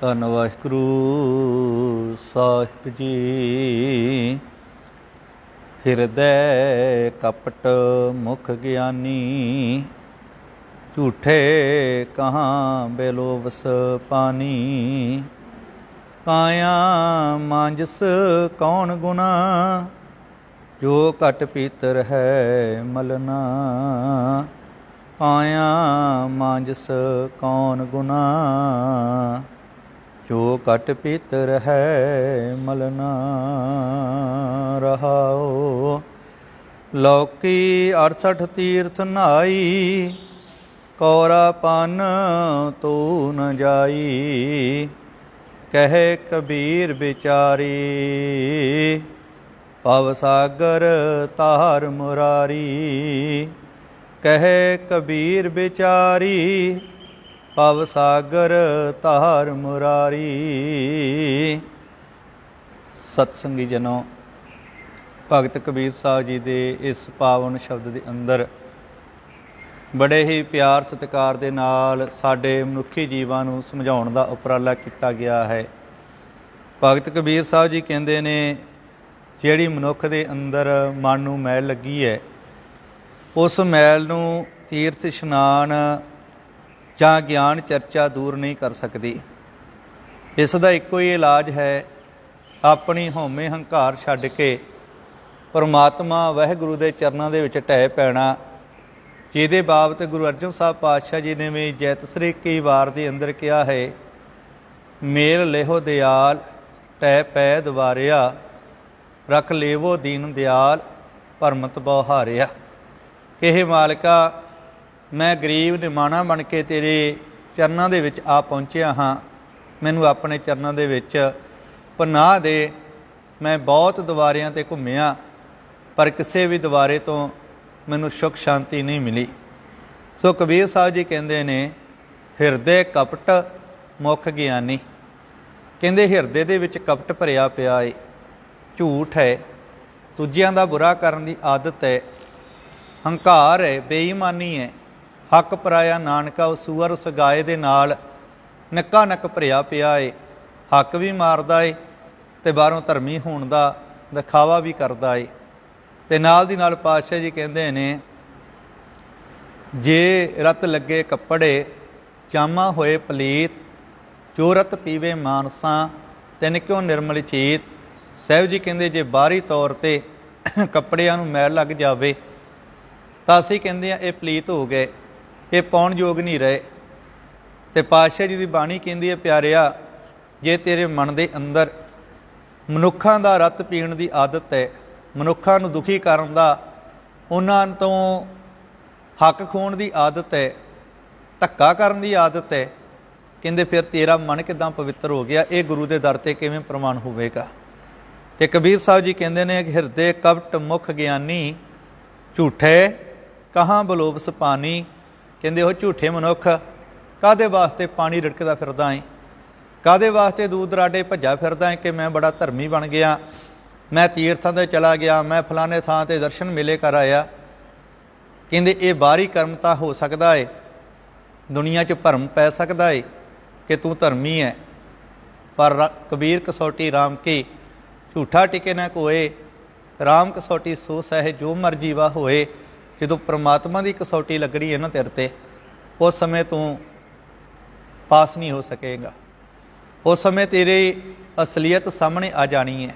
ਧੰਨ ਵਾਹਿਗੁਰੂ ਸਾਹਿਬ ਜੀ। ਹਿਰਦੈ ਕਪਟ ਮੁਖ ਗਿਆਨੀ, ਝੂਠੇ ਕਹਾਂ ਬੇਲੋਵਸ ਪਾਨੀ। ਕਾਇਆ ਮਾਂਜਸ ਕੌਣ ਗੁਨਾ ਜੋ ਘਟ ਪੀਤਰ ਹੈ ਮਲਨਾ। ਕਾਇਆ ਮਾਂਜਸ ਕੌਣ ਗੁਨਾ ਜੋ ਘਟ ਪੀਤਰ ਹੈ ਮਲਨਾ ਰਹਾਓ ਲੋਕੀ 68 ਤੀਰਥ ਨਾਈ, ਕੌਰਾ ਪਨ ਤੂ ਨ ਜਾਈ। ਕਹੇ ਕਬੀਰ ਵਿਚਾਰੀ, ਭਵ ਸਾਗਰ ਤਾਰ ਮੁਰਾਰੀ। ਕਹੇ ਕਬੀਰ ਵਿਚਾਰੀ ਭਵ ਸਾਗਰ ਧਾਰ ਮੁਰਾਰੀ। ਸਤਸੰਗੀ ਜਨੋ, ਭਗਤ ਕਬੀਰ ਸਾਹਿਬ ਜੀ ਦੇ ਇਸ ਪਾਵਨ ਸ਼ਬਦ ਦੇ ਅੰਦਰ ਬੜੇ ਹੀ ਪਿਆਰ ਸਤਿਕਾਰ ਦੇ ਨਾਲ ਸਾਡੇ ਮਨੁੱਖੀ ਜੀਵਾਂ ਨੂੰ ਸਮਝਾਉਣ ਦਾ ਉਪਰਾਲਾ ਕੀਤਾ ਗਿਆ ਹੈ। ਭਗਤ ਕਬੀਰ ਸਾਹਿਬ ਜੀ ਕਹਿੰਦੇ ਨੇ, ਜਿਹੜੀ ਮਨੁੱਖ ਦੇ ਅੰਦਰ ਮਨ ਨੂੰ ਮੈਲ ਲੱਗੀ ਹੈ, ਉਸ ਮੈਲ ਨੂੰ ਤੀਰਥ ਇਸ਼ਨਾਨ ਜਾਂ ਗਿਆਨ ਚਰਚਾ ਦੂਰ ਨਹੀਂ ਕਰ ਸਕਦੀ। ਇਸ ਦਾ ਇੱਕੋ ਹੀ ਇਲਾਜ ਹੈ, ਆਪਣੀ ਹਉਮੈ ਹੰਕਾਰ ਛੱਡ ਕੇ ਪਰਮਾਤਮਾ ਵਾਹਿਗੁਰੂ ਦੇ ਚਰਨਾਂ ਦੇ ਵਿੱਚ ਢਹਿ ਪੈਣਾ, ਜਿਹਦੇ ਬਾਬਤ ਗੁਰੂ ਅਰਜਨ ਸਾਹਿਬ ਪਾਤਸ਼ਾਹ ਜੀ ਨੇ ਵੀ ਜੈਤ ਸ੍ਰੀ ਕੀ ਵਾਰ ਦੇ ਅੰਦਰ ਕਿਹਾ ਹੈ, ਮੇਲ ਲੇਹੋ ਦਿਆਲ ਟੈ ਪੈ ਦਵਾਰਿਆ ਰਖ ਲੇਵੋ ਦੀਨ ਦਿਆਲ, ਭਰਮਤ ਬਹੁ ਹਾਰਿਆ। ਇਹ ਮਾਲਕਾ ਮੈਂ ਗਰੀਬ ਨਿਮਾਣਾ ਬਣ ਕੇ ਤੇਰੇ ਚਰਨਾਂ ਦੇ ਵਿੱਚ ਆ ਪਹੁੰਚਿਆ ਹਾਂ। ਮੈਨੂੰ ਆਪਣੇ ਚਰਨਾਂ ਦੇ ਵਿੱਚ ਪਨਾਹ ਦੇ। ਮੈਂ ਬਹੁਤ ਦੁਆਰਿਆਂ ਤੇ ਘੁੰਮਿਆ, ਪਰ ਕਿਸੇ ਵੀ ਦਵਾਰੇ ਤੋਂ ਮੈਨੂੰ ਸੁਖ ਸ਼ਾਂਤੀ ਨਹੀਂ ਮਿਲੀ। ਸੋ ਕਬੀਰ ਸਾਹਿਬ ਜੀ ਕਹਿੰਦੇ ਨੇ, ਹਿਰਦੇ ਕਪਟ ਮੁਖ ਗਿਆਨੀ। ਕਹਿੰਦੇ, ਹਿਰਦੇ ਦੇ ਵਿੱਚ ਕਪਟ ਭਰਿਆ ਪਿਆ ਏ, ਝੂਠ ਹੈ, ਦੂਜਿਆਂ ਦਾ ਬੁਰਾ ਕਰਨ ਦੀ ਆਦਤ ਹੈ, ਹੰਕਾਰ ਹੈ, ਬੇਈਮਾਨੀ ਹੈ। ਹੱਕ ਪਰਾਇਆ ਨਾਨਕਾ ਉਸ ਸੂਰ ਉਸ ਦੇ ਨਾਲ ਨੱਕਾ ਨੱਕ ਭਰਿਆ ਪਿਆ ਏ, ਹੱਕ ਵੀ ਮਾਰਦਾ ਏ ਤੇ ਬਾਹਰੋਂ ਧਰਮੀ ਹੋਣ ਦਾ ਦਿਖਾਵਾ ਵੀ ਕਰਦਾ ਏ। ਤੇ ਨਾਲ ਦੀ ਨਾਲ ਪਾਤਸ਼ਾਹ ਜੀ ਕਹਿੰਦੇ ਨੇ, ਜੇ ਰਤ ਲੱਗੇ ਕੱਪੜੇ, ਚਾਮਾ ਹੋਏ ਪਲੀਤ, ਜੋ ਰਤ ਪੀਵੇ ਮਾਨਸਾ, ਤਿਨ ਕਿਉ ਨਿਰਮਲ ਚੀਤ? ਸਹਿਬ ਜੀ ਕਹਿੰਦੇ, ਜੇ ਬਾਹਰੀ ਤੌਰ ਤੇ ਕੱਪੜਿਆਂ ਨੂੰ ਮੈਲ ਲੱਗ ਜਾਵੇ, ਤਾਂ ਅਸੀਂ ਕਹਿੰਦੇ ਆ ਇਹ ਪਲੀਤ ਹੋ ਗਏ। ਇਹ ਪਾਉਣ ਯੋਗ ਨਹੀਂ ਰਹੇ। ਤੇ ਪਾਤਸ਼ਾਹ ਜੀ ਦੀ ਬਾਣੀ ਕਹਿੰਦੀ ਹੈ, ਪਿਆਰਿਆ, ਜੇ ਤੇਰੇ ਮਨ ਦੇ ਅੰਦਰ ਮਨੁੱਖਾਂ ਦਾ ਰਤ ਪੀਣ ਦੀ ਆਦਤ ਹੈ, ਮਨੁੱਖਾਂ ਨੂੰ ਦੁਖੀ ਕਰਨ ਦਾ, ਉਹਨਾਂ ਤੋਂ ਹੱਕ ਖੋਣ ਦੀ ਆਦਤ ਹੈ, ਧੱਕਾ ਕਰਨ ਦੀ ਆਦਤ ਹੈ, ਕਹਿੰਦੇ ਫਿਰ ਤੇਰਾ ਮਨ ਕਿਦਾਂ ਪਵਿੱਤਰ ਹੋ ਗਿਆ, ਇਹ ਗੁਰੂ ਦੇ ਦਰ ਤੇ ਕਿਵੇਂ ਪ੍ਰਮਾਣ ਹੋਵੇਗਾ? ਤੇ ਕਬੀਰ ਸਾਹਿਬ ਜੀ ਕਹਿੰਦੇ ਨੇ ਕਿ ਹਿਰਦੇ ਕਪਟ ਮੁਖ ਗਿਆਨੀ, ਝੂਠੇ ਕਹਾਂ ਬਲੋਬਸ ਪਾਣੀ ਕਹਿੰਦੇ ਉਹ ਝੂਠੇ ਮਨੁੱਖ ਕਾਦੇ ਵਾਸਤੇ ਪਾਣੀ ਰੜਕਦਾ ਫਿਰਦਾ ਏ? ਕਾਦੇ ਵਾਸਤੇ ਦੂਰ ਦਰਾਡੇ ਭੱਜਾ ਫਿਰਦਾ ਏ ਕਿ ਮੈਂ ਬੜਾ ਧਰਮੀ ਬਣ ਗਿਆ? ਮੈਂ ਤੀਰਥਾਂ ਤੇ ਚਲਾ ਗਿਆ, ਮੈਂ ਫਲਾਣੇ ਥਾਂ ਤੇ ਦਰਸ਼ਨ ਮਿਲੇ ਕਰ ਆਇਆ। ਕਹਿੰਦੇ ਇਹ ਬਾਹਰੀ ਕਰਮ ਤਾਂ ਹੋ ਸਕਦਾ ਏ। ਦੁਨੀਆ 'ਚ ਭਰਮ ਪੈ ਸਕਦਾ ਏ ਕਿ ਤੂੰ ਧਰਮੀ ਹੈ ਪਰ ਕਬੀਰ ਕਸੌਟੀ RAM ਕੀ? ਝੂਠਾ ਟਿਕੇ ਨਾ ਕੋਏ। RAM ਕਸੌਟੀ ਸੋ ਸਹਿ ਜੋ ਮਰਜ਼ੀ ਵਾ ਹੋਏ। ਜਦੋਂ ਪ੍ਰਮਾਤਮਾ ਦੀ ਕਸੌਟੀ ਲੱਗਣੀ ਹੈ ਨਾ ਤੇਰੇ ਤੇ, ਉਸ ਸਮੇਂ ਤੂੰ ਪਾਸ ਨਹੀਂ ਹੋ ਸਕੇਗਾ। ਉਸ ਸਮੇਂ ਤੇਰੀ ਅਸਲੀਅਤ ਸਾਹਮਣੇ ਆ ਜਾਣੀ ਹੈ।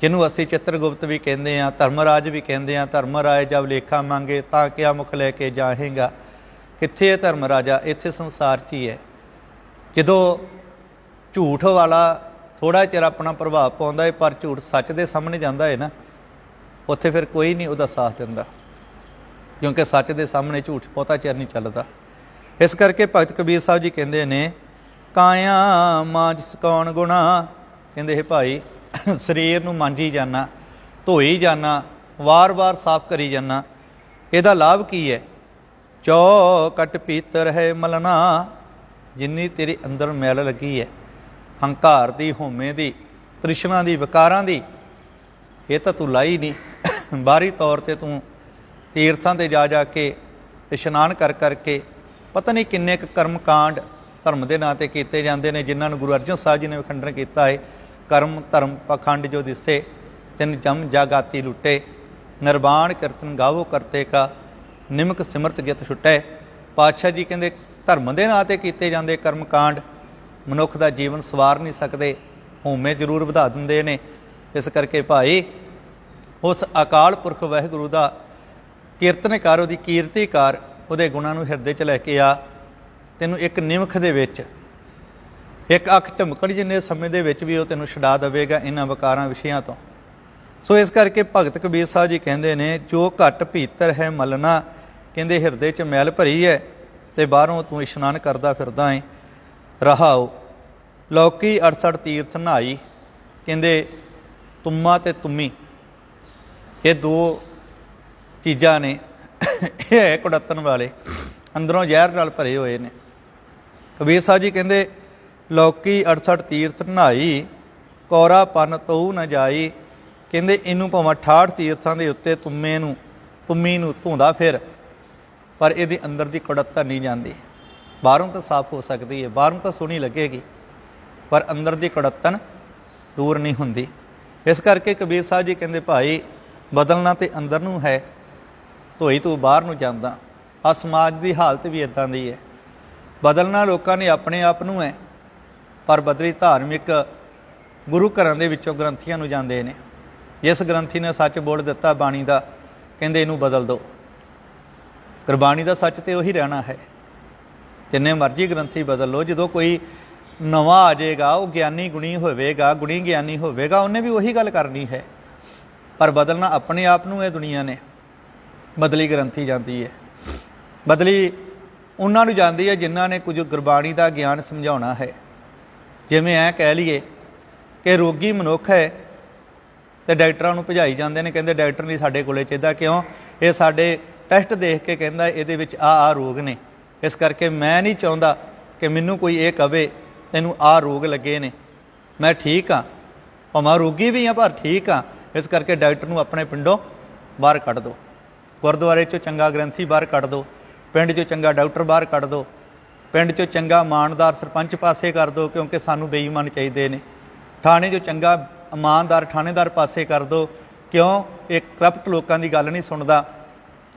ਜਿਹਨੂੰ ਅਸੀਂ ਚਿੱਤਰਗੁਪਤ ਵੀ ਕਹਿੰਦੇ ਆ ਧਰਮਰਾਜ ਵੀ ਕਹਿੰਦੇ ਆ ਧਰਮਰਾਜ ਜਦ ਲੇਖਾ ਮੰਗੇ ਤਾਂ ਕਿਆ ਮੁਖ ਲੈ ਕੇ ਜਾਹੇਗਾ। ਕਿੱਥੇ ਹੈ ਧਰਮਰਾਜਾ? ਇੱਥੇ ਸੰਸਾਰ 'ਚ ਹੀ ਹੈ। ਜਦੋਂ ਝੂਠ ਵਾਲਾ ਥੋੜਾ ਚਿਰ ਆਪਣਾ ਪ੍ਰਭਾਵ ਪਾਉਂਦਾ ਹੈ, ਪਰ ਝੂਠ ਸੱਚ ਦੇ ਸਾਹਮਣੇ ਜਾਂਦਾ ਹੈ ਨਾ, ਉੱਥੇ ਫਿਰ ਕੋਈ ਨਹੀਂ ਉਹਦਾ ਸਾਥ ਦਿੰਦਾ। ਕਿਉਂਕਿ ਸੱਚ ਦੇ ਸਾਹਮਣੇ ਝੂਠ ਬਹੁਤਾ ਚਿਰ ਨਹੀਂ ਚੱਲਦਾ। ਇਸ ਕਰਕੇ ਭਗਤ ਕਬੀਰ ਸਾਹਿਬ ਜੀ ਕਹਿੰਦੇ ਨੇ, ਕਾਇਆ ਮਾਂਜ ਸਕੌਣ ਗੁਣਾ? ਕਹਿੰਦੇ ਇਹ ਭਾਈ, ਸਰੀਰ ਨੂੰ ਮਾਂਜੀ ਜਾਣਾ ਧੋਈ ਜਾਣਾ ਵਾਰ-ਵਾਰ ਸਾਫ਼ ਕਰੀ ਜਾਣਾ ਇਹਦਾ ਲਾਭ ਕੀ ਹੈ? ਚੌਕਟ ਪੀਤਰ ਹੈ ਮਲਣਾ, ਜਿੰਨੀ ਤੇਰੇ ਅੰਦਰ ਮੈਲ ਲੱਗੀ ਹੈ। ਹੰਕਾਰ ਦੀ, ਹਉਮੈ ਦੀ, ਤ੍ਰਿਸ਼ਨਾ ਦੀ, ਵਿਕਾਰਾਂ ਦੀ, ਇਹ ਤਾਂ ਤੂੰ ਲਾਈ ਨਹੀਂ ਬਾਹਰੀ ਤੌਰ ਤੇ ਤੂੰ ਤੀਰਥਾਂ ਤੇ ਜਾ ਜਾ ਕੇ ਇਸ਼ਨਾਨ ਕਰ ਕਰਕੇ ਪਤਾ ਨਹੀਂ ਕਿੰਨੇ ਕੁ ਕਰਮ ਕਾਂਡ ਧਰਮ ਦੇ ਨਾਂ ਤੇ ਕੀਤੇ ਜਾਂਦੇ ਨੇ, ਜਿਨ੍ਹਾਂ ਨੂੰ ਗੁਰੂ ਅਰਜਨ ਸਾਹਿਬ ਜੀ ਨੇ ਵਿਖੰਡਨ ਕੀਤਾ ਹੈ। ਕਰਮ, ਧਰਮ, ਪਖੰਡ ਜੋ ਦਿਸੇ, ਤਿੰਨ ਜਮ ਜਾਗਾਤੀ ਲੁੱਟੇ, ਨਿਰਵਾਣ ਕੀਰਤਨ ਗਾਵੋ ਕਰਤੇ ਕਾ, ਨਿਮਕ ਸਿਮਰਤ ਜਿਤ ਛੁਟੈ। ਪਾਤਸ਼ਾਹ ਜੀ ਕਹਿੰਦੇ, ਧਰਮ ਦੇ ਨਾਂ ਤੇ ਕੀਤੇ ਜਾਂਦੇ ਕਰਮ ਕਾਂਡ ਮਨੁੱਖ ਦਾ ਜੀਵਨ ਸਵਾਰ ਨਹੀਂ ਸਕਦੇ, ਹਉਮੈ ਜ਼ਰੂਰ ਵਧਾ ਦਿੰਦੇ ਨੇ। ਇਸ ਕਰਕੇ ਭਾਈ, ਉਸ ਅਕਾਲ ਪੁਰਖ ਵਾਹਿਗੁਰੂ ਦਾ ਕੀਰਤਨਕਾਰ, ਉਹਦੀ ਕੀਰਤੀਕਾਰ ਉਹਦੇ ਗੁਣਾਂ ਨੂੰ ਹਿਰਦੇ 'ਚ ਲੈ ਕੇ ਆ। ਤੈਨੂੰ ਇੱਕ ਨਿਮਖ ਦੇ ਵਿੱਚ, ਇੱਕ ਅੱਖ ਝਮਕਣ ਜਿੰਨੇ ਸਮੇਂ ਦੇ ਵਿੱਚ ਵੀ ਉਹ ਤੈਨੂੰ ਛਡਾ ਦੇਵੇਗਾ ਇਹਨਾਂ ਵਿਕਾਰਾਂ ਵਿਸ਼ਿਆਂ ਤੋਂ। ਸੋ ਇਸ ਕਰਕੇ ਭਗਤ ਕਬੀਰ ਸਾਹਿਬ ਜੀ ਕਹਿੰਦੇ ਨੇ, ਜੋ ਘਟ ਭੀਤਰ ਹੈ ਮਲਣਾ, ਕਹਿੰਦੇ ਹਿਰਦੇ 'ਚ ਮੈਲ ਭਰੀ ਹੈ ਤੇ ਬਾਹਰੋਂ ਤੂੰ ਇਸ਼ਨਾਨ ਕਰਦਾ ਫਿਰਦਾ ਹੈ ਰਹਾਓ। ਲੋਕੀ 68 ਤੀਰਥ ਨਹਾਈ, ਕਹਿੰਦੇ, ਤੁਮਾ ਤੇ ਤੁਮੀ। ਇਹ ਦੋ ਚੀਜ਼ਾਂ ਨੇ। ਇਹ ਹੈ ਕੁੜੱਤਨ ਵਾਲੇ। ਅੰਦਰੋਂ ਜ਼ਹਿਰ ਨਾਲ ਭਰੇ ਹੋਏ ਨੇ। ਕਬੀਰ ਸਾਹਿਬ ਜੀ ਕਹਿੰਦੇ, ਲੋਕੀ 68 ਤੀਰਥ ਨਹਾਈ, ਕੋਰਾ ਪਨ ਤਉ ਨ ਜਾਈ। ਕਹਿੰਦੇ, ਇਹਨੂੰ ਭਾਵੇਂ 68 ਤੀਰਥਾਂ ਦੇ ਉੱਤੇ ਤੁੰਮੇ ਨੂੰ, ਤੁੰਮੀ ਨੂੰ ਧੋਂਦਾ ਫਿਰ, ਪਰ ਇਹਦੇ ਅੰਦਰ ਦੀ ਕੁੜੱਤਨ ਨਹੀਂ ਜਾਂਦੀ। ਬਾਹਰੋਂ ਤਾਂ ਸਾਫ਼ ਹੋ ਸਕਦੀ ਹੈ, ਬਾਹਰੋਂ ਤਾਂ ਸੋਹਣੀ ਲੱਗੇਗੀ, ਪਰ ਅੰਦਰ ਦੀ ਕੁੜੱਤਨ ਦੂਰ ਨਹੀਂ ਹੁੰਦੀ। ਇਸ ਕਰਕੇ ਕਬੀਰ ਸਾਹਿਬ ਜੀ ਕਹਿੰਦੇ, ਭਾਈ, ਬਦਲਣਾ ਤੇ ਅੰਦਰ ਨੂੰ ਹੈ ਧੋਈ ਤੂੰ ਬਾਹਰ ਨੂੰ ਜਾਂਦਾ। ਆ ਸਮਾਜ ਦੀ ਹਾਲਤ ਵੀ ਇਦਾਂ ਦੀ ਹੈ। ਬਦਲਣਾ ਲੋਕਾਂ ਨੇ ਆਪਣੇ ਆਪ ਨੂੰ ਹੈ, ਪਰ ਬਦਲੀ ਧਾਰਮਿਕ ਗੁਰੂ ਘਰਾਂ ਦੇ ਵਿੱਚੋਂ ਗ੍ਰੰਥੀਆਂ ਨੂੰ ਜਾਂਦੇ ਨੇ। ਜਿਸ ਗ੍ਰੰਥੀ ਨੇ ਸੱਚ ਬੋਲ ਦਿੱਤਾ, ਬਾਣੀ ਦਾ, ਕਹਿੰਦੇ ਇਹਨੂੰ ਬਦਲ ਦਿਓ ਗੁਰਬਾਣੀ ਦਾ ਸੱਚ ਤੇ ਉਹੀ ਰਹਿਣਾ ਹੈ। ਜਿੰਨੇ ਮਰਜ਼ੀ ਗ੍ਰੰਥੀ ਬਦਲ ਲਓ, ਜਦੋਂ ਕੋਈ ਨਵਾਂ ਆ ਜਾਏਗਾ, ਉਹ ਗਿਆਨੀ ਗੁਣੀ ਹੋਵੇਗਾ, ਗੁਣੀ ਗਿਆਨੀ ਹੋਵੇਗਾ, ਉਹਨੇ ਵੀ ਉਹੀ ਗੱਲ ਕਰਨੀ ਹੈ। ਪਰ ਬਦਲਣਾ ਆਪਣੇ ਆਪ ਨੂੰ ਇਹ ਦੁਨੀਆ ਨੇ। ਬਦਲੀ ਗ੍ਰੰਥੀ ਜਾਂਦੀ ਹੈ। ਬਦਲੀ ਉਹਨਾਂ ਨੂੰ ਜਾਂਦੀ ਹੈ ਜਿਨ੍ਹਾਂ ਨੇ ਕੁਝ ਗੁਰਬਾਣੀ ਦਾ ਗਿਆਨ ਸਮਝਾਉਣਾ ਹੈ। ਜਿਵੇਂ ਐ ਕਹਿ ਲਈਏ ਕਿ ਰੋਗੀ ਮਨੁੱਖ ਹੈ ਤੇ ਡਾਕਟਰਾਂ ਨੂੰ ਭਜਾਈ ਜਾਂਦੇ ਨੇ, ਕਹਿੰਦੇ ਡਾਕਟਰ ਨਹੀਂ ਸਾਡੇ ਕੋਲੇ ਚਾਹੀਦਾ ਕਿਉਂ? ਇਹ ਸਾਡੇ ਟੈਸਟ ਦੇਖ ਕੇ ਕਹਿੰਦਾ ਇਹਦੇ ਵਿੱਚ ਆ ਆ ਰੋਗ ਨੇ। ਇਸ ਕਰਕੇ ਮੈਂ ਨਹੀਂ ਚਾਹੁੰਦਾ ਕਿ ਮੈਨੂੰ ਕੋਈ ਇਹ ਕਵੇ ਤੈਨੂੰ ਆ ਰੋਗ ਲੱਗੇ ਨੇ। ਮੈਂ ਠੀਕ ਆ ਭਾਵੇਂ ਰੋਗੀ ਵੀ ਆ ਪਰ ਠੀਕ ਆ ਇਸ ਕਰਕੇ ਡਾਕਟਰ ਨੂੰ ਆਪਣੇ ਪਿੰਡੋਂ ਬਾਹਰ ਕੱਢ ਦਿਓ ਗੁਰਦੁਆਰੇ ਚੋਂ ਚੰਗਾ ਗ੍ਰੰਥੀ ਬਾਹਰ ਕੱਢ ਦਿਓ ਪਿੰਡ ਚੋਂ ਚੰਗਾ ਡਾਕਟਰ ਬਾਹਰ ਕੱਢ ਦਿਓ ਪਿੰਡ ਚੋਂ ਚੰਗਾ ਇਮਾਨਦਾਰ ਸਰਪੰਚ ਪਾਸੇ ਕਰ ਦਿਓ ਕਿਉਂਕਿ ਸਾਨੂੰ ਬੇਈਮਾਨ ਚਾਹੀਦੇ ਨੇ। ਥਾਣੇ ਚੋਂ ਚੰਗਾ ਇਮਾਨਦਾਰ ਥਾਣੇਦਾਰ ਪਾਸੇ ਕਰ ਦਿਓ ਕਿਉਂ? ਇਹ ਕਰਪਟ ਲੋਕਾਂ ਦੀ ਗੱਲ ਨਹੀਂ ਸੁਣਦਾ।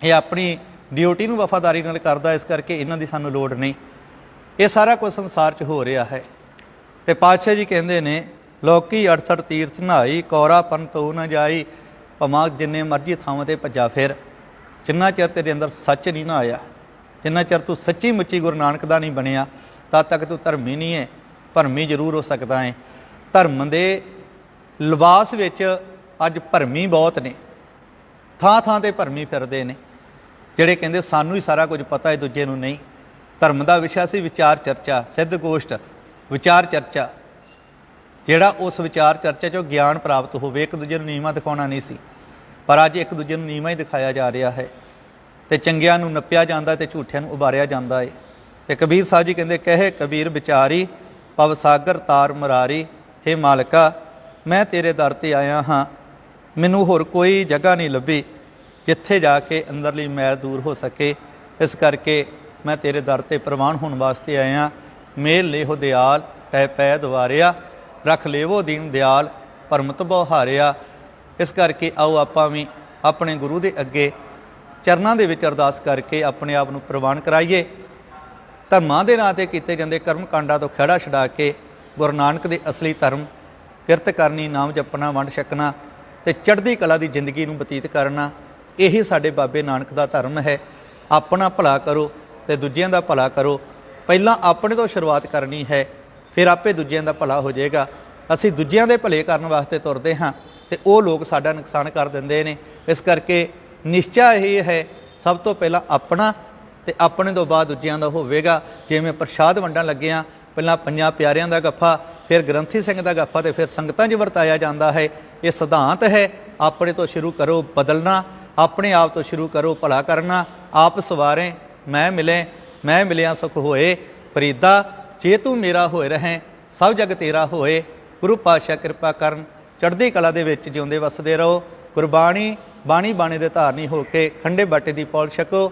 ਇਹ ਆਪਣੀ ਡਿਊਟੀ ਨੂੰ ਵਫਾਦਾਰੀ ਨਾਲ ਕਰਦਾ, ਇਸ ਕਰਕੇ ਇਹਨਾਂ ਦੀ ਸਾਨੂੰ ਲੋੜ ਨਹੀਂ। ਇਹ ਸਾਰਾ ਕੁਝ ਸੰਸਾਰ 'ਚ ਹੋ ਰਿਹਾ ਹੈ। ਤੇ ਪਾਤਸ਼ਾਹ ਜੀ ਕਹਿੰਦੇ ਨੇ, ਲੋਕੀ 68 ਤੀਰਥ ਨਹਾਈ ਕੋਰਾ ਪਨ ਤੋ ਨਾ ਜਾਈ ਭਮਾ ਜਿੰਨੇ ਮਰਜ਼ੀ ਥਾਵਾਂ ਤੇ ਭੱਜਾ ਫਿਰ। ਜਿੰਨਾ ਚਿਰ ਤੇਰੇ ਅੰਦਰ ਸੱਚ ਨਹੀਂ ਨਾ ਆਇਆ, ਜਿੰਨਾ ਚਿਰ ਤੂੰ ਸੱਚੀ ਮੁੱਚੀ ਗੁਰੂ ਨਾਨਕ ਦਾ ਨਹੀਂ ਬਣਿਆ, ਤਦ ਤੱਕ ਤੂੰ ਧਰਮੀ ਨਹੀਂ ਹੈ, ਭਰਮੀ ਜ਼ਰੂਰ ਹੋ ਸਕਦਾ ਹੈ। ਧਰਮ ਦੇ ਲਿਬਾਸ ਵਿੱਚ ਅੱਜ ਭਰਮੀ ਬਹੁਤ ਨੇ। ਥਾਂ ਥਾਂ ਤੇ ਭਰਮੀ ਫਿਰਦੇ ਨੇ, ਜਿਹੜੇ ਕਹਿੰਦੇ ਸਾਨੂੰ ਹੀ ਸਾਰਾ ਕੁਝ ਪਤਾ ਹੈ, ਦੂਜੇ ਨੂੰ ਨਹੀਂ। ਧਰਮ ਦਾ ਵਿਸ਼ਾ ਸੀ ਵਿਚਾਰ ਚਰਚਾ, ਸਿੱਧ ਗੋਸ਼ਟ, ਵਿਚਾਰ ਚਰਚਾ। ਜਿਹੜਾ ਉਸ ਵਿਚਾਰ ਚਰਚਾ ਚੋਂ ਗਿਆਨ ਪ੍ਰਾਪਤ ਹੋਵੇ, ਇੱਕ ਦੂਜੇ ਨੂੰ ਨਿਯਮਾਂ ਦਿਖਾਉਣਾ ਨਹੀਂ ਸੀ। ਪਰ ਅੱਜ ਇੱਕ ਦੂਜੇ ਨੂੰ ਨੀਮਾ ਹੀ ਦਿਖਾਇਆ ਜਾ ਰਿਹਾ ਹੈ ਤੇ ਚੰਗਿਆਂ ਨੂੰ ਨੱਪਿਆ ਜਾਂਦਾ ਤੇ ਝੂਠਿਆਂ ਨੂੰ ਉਬਾਰਿਆ ਜਾਂਦਾ ਏ ਤੇ ਕਬੀਰ ਸਾਹਿਬ ਜੀ ਕਹਿੰਦੇ, ਕਹੇ ਕਬੀਰ ਵਿਚਾਰੀ, ਪਵ ਸਾਗਰ ਤਾਰ ਮਰਾਰੀ हे ਮਾਲਕਾ, ਮੈਂ ਤੇਰੇ ਦਰ ਤੇ ਆਇਆ ਹਾਂ, ਮੈਨੂੰ ਹੋਰ ਕੋਈ ਜਗ੍ਹਾ ਨਹੀਂ ਲੱਭੀ ਜਿੱਥੇ ਜਾ ਕੇ ਅੰਦਰਲੀ ਮੈਲ ਦੂਰ ਹੋ ਸਕੇ। ਇਸ ਕਰਕੇ ਮੈਂ ਤੇਰੇ ਦਰ ਤੇ ਪ੍ਰਵਾਨ ਹੋਣ ਵਾਸਤੇ ਆਇਆ। ਮੇਲ ਲੇਹੋ ਦਿਆਲ ਟੈ ਪੈ ਦਵਾਰਿਆ ਰੱਖ ਲੇਵੋ ਦੀਨ ਦਿਆਲ, ਪਰਮਤ ਬਹੁ ਹਾਰਿਆ ਇਸ ਕਰਕੇ ਆਓ ਆਪਾਂ ਵੀ ਆਪਣੇ ਗੁਰੂ ਦੇ ਅੱਗੇ ਚਰਨਾਂ ਦੇ ਵਿੱਚ ਅਰਦਾਸ ਕਰਕੇ ਆਪਣੇ ਆਪ ਨੂੰ ਪ੍ਰਵਾਨ ਕਰਾਈਏ। ਧਰਮਾਂ ਦੇ ਨਾਂ ਤੇ ਕੀਤੇ ਜਾਂਦੇ ਕਰਮ ਕਾਂਡਾਂ ਤੋਂ ਖੜਾ ਛਡਾ ਕੇ ਗੁਰੂ ਨਾਨਕ ਦੇ ਅਸਲੀ ਧਰਮ ਕਿਰਤ ਕਰਨੀ, ਨਾਮ ਜਪਣਾ, ਵੰਡ ਛਕਣਾ ਤੇ ਚੜ੍ਹਦੀ ਕਲਾ ਦੀ ਜ਼ਿੰਦਗੀ ਨੂੰ ਬਤੀਤ ਕਰਨਾ, ਇਹੀ ਸਾਡੇ ਬਾਬੇ ਨਾਨਕ ਦਾ ਧਰਮ ਹੈ। ਆਪਣਾ ਭਲਾ ਕਰੋ ਤੇ ਦੂਜਿਆਂ ਦਾ ਭਲਾ ਕਰੋ। ਪਹਿਲਾਂ ਆਪਣੇ ਤੋਂ ਸ਼ੁਰੂਆਤ ਕਰਨੀ ਹੈ, ਫਿਰ ਆਪੇ ਦੂਜਿਆਂ ਦਾ ਭਲਾ ਹੋ ਜਾਏਗਾ। ਅਸੀਂ ਦੂਜਿਆਂ ਦੇ ਭਲੇ ਕਰਨ ਵਾਸਤੇ ਤੁਰਦੇ ਹਾਂ। ਤੇ ਉਹ ਲੋਕ ਸਾਡਾ ਨੁਕਸਾਨ ਕਰ ਦਿੰਦੇ ਨੇ। ਇਸ ਕਰਕੇ ਨਿਸ਼ਚਾ ਇਹ ਹੈ, ਸਭ ਤੋਂ ਪਹਿਲਾਂ ਆਪਣਾ ਤੇ ਆਪਣੇ ਤੋਂ ਬਾਅਦ ਦੂਜਿਆਂ ਦਾ ਹੋਵੇਗਾ। ਜਿਵੇਂ ਪ੍ਰਸ਼ਾਦ ਵੰਡਣ ਲੱਗੇ ਪਹਿਲਾਂ ਪੰਜਾਂ ਪਿਆਰਿਆਂ ਦਾ ਗੱਫਾ, ਫਿਰ ਗ੍ਰੰਥੀ ਸਿੰਘ ਦਾ ਗੱਫਾ ਤੇ ਫਿਰ ਸੰਗਤਾਂ 'ਚ ਵਰਤਾਇਆ ਜਾਂਦਾ ਹੈ। ਇਹ ਸਿਧਾਂਤ ਹੈ, ਆਪਣੇ ਤੋਂ ਸ਼ੁਰੂ ਕਰੋ ਬਦਲਣਾ, ਆਪਣੇ ਆਪ ਤੋਂ ਸ਼ੁਰੂ ਕਰੋ ਭਲਾ ਕਰਨਾ, ਆਪ ਸਵਾਰੇ, ਮੈਂ ਮਿਲੇ, ਮੈਂ ਮਿਲਿਆ ਸੁਖ ਹੋਏ ਫਰੀਦਾ ਜੇ ਤੂੰ ਮੇਰਾ ਹੋਏ ਰਹੇ, ਸਭ ਜਗ ਤੇਰਾ ਹੋਏ, ਗੁਰੂ ਪਾਤਸ਼ਾਹ ਕਿਰਪਾ ਕਰਨ ਚੜ੍ਹਦੀ ਕਲਾ ਦੇ ਵਿੱਚ ਜਿਉਂਦੇ ਵਸਦੇ ਰਹੋ। ਗੁਰਬਾਣੀ ਬਾਣੀ ਬਾਣੀ ਦੇ ਧਾਰਨੀ ਹੋ ਕੇ ਖੰਡੇ ਬਾਟੇ ਦੀ ਪੌਲ ਛਕੋ।